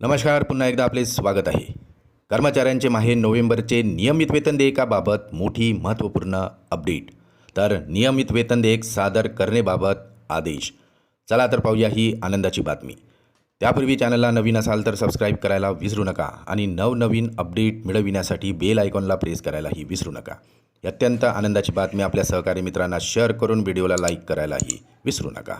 नमस्कार पुन्हा एकदा आपले स्वागत आहे. कर्मचाऱ्यांचे माहे नोव्हेंबरचे नियमित वेतन देयकाबाबत मोठी महत्त्वपूर्ण अपडेट. तर नियमित वेतन देयक सादर करणेबाबत आदेश. चला तर पाहूया ही आनंदाची बातमी. त्यापूर्वी चॅनलला नवीन असाल तर सबस्क्राईब करायला विसरू नका आणि नवनवीन अपडेट मिळविण्यासाठी बेल आयकॉनला प्रेस करायलाही विसरू नका. अत्यंत आनंदाची बातमी आपल्या सहकारी मित्रांना शेअर करून व्हिडिओला लाईक करायलाही विसरू नका.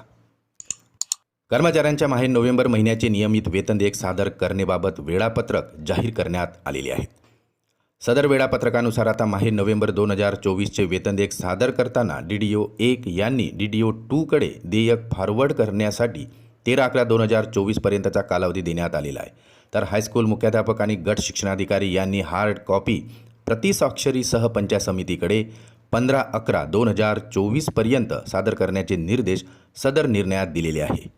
कर्मचाऱ्यांच्या माहे नोव्हेंबर महिन्याचे नियमित वेतन देयक सादर करण्याबाबत वेळापत्रक जाहीर करण्यात आलेले आहेत. सदर वेळापत्रकानुसार आता माहे नोव्हेंबर दोन हजार चोवीसचे वेतन देयक सादर करताना डी डी ओ एक यांनी डी डी ओ टूकडे देयक फॉरवर्ड करण्यासाठी तेरा अकरा दोन हजार चोवीसपर्यंतचा कालावधी देण्यात आलेला आहे. तर हायस्कूल मुख्याध्यापक आणि गट शिक्षणाधिकारी यांनी हार्ड कॉपी प्रतिस्वाक्षरीसह पंचायत समितीकडे पंधरा अकरा दोन हजार चोवीसपर्यंत सादर करण्याचे निर्देश सदर निर्णयात दिलेले आहे.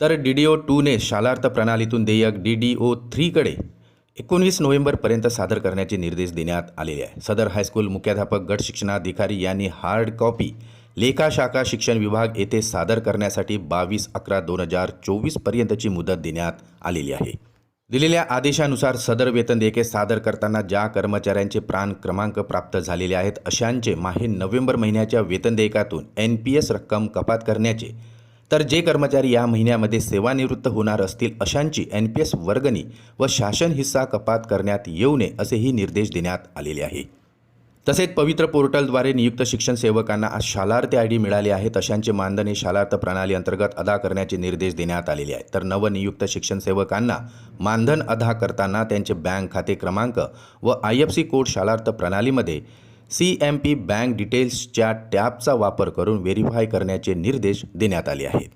तर डी डी ओ टूने शालार्थ प्रणालीतून देयक डी डी ओ थ्रीकडे एकोणवीस नोव्हेंबरपर्यंत सादर करण्याचे निर्देश देण्यात आलेले आहे. सदर हायस्कूल मुख्याध्यापक गट शिक्षणाधिकारी यांनी हार्ड कॉपी लेखा शाखा शिक्षण विभाग येथे सादर करण्यासाठी बावीस अकरा दोन हजार चोवीसपर्यंतची मुदत देण्यात आलेली आहे. दिलेल्या आदेशानुसार सदर वेतन देयके सादर करताना ज्या कर्मचाऱ्यांचे प्राण क्रमांक प्राप्त झालेले आहेत अशांचे माहे नोव्हेंबर महिन्याच्या वेतन देयकातून एन पी एस रक्कम कपात करण्याचे तर जे कर्मचारी या महिन्यामध्ये सेवानिवृत्त होणार असतील अशांची एन पी एस वर्गणी व शासन हिस्सा कपात करण्यात येऊ नये असेही निर्देश देण्यात आलेले आहे. तसेच पवित्र पोर्टलद्वारे नियुक्त शिक्षण सेवकांना आज शालार्थ आय डी मिळाले आहेत अशांचे मानधन हे शालार्थ प्रणाली अंतर्गत अदा करण्याचे निर्देश देण्यात आलेले आहेत. तर नवनियुक्त शिक्षण सेवकांना मानधन अदा करताना त्यांचे बँक खाते क्रमांक व I F C code Shalarth प्रणालीमध्ये सी एम पी बँक डिटेल्सच्या टॅबचा वापर करून व्हेरीफाय करण्याचे निर्देश देण्यात आले आहेत.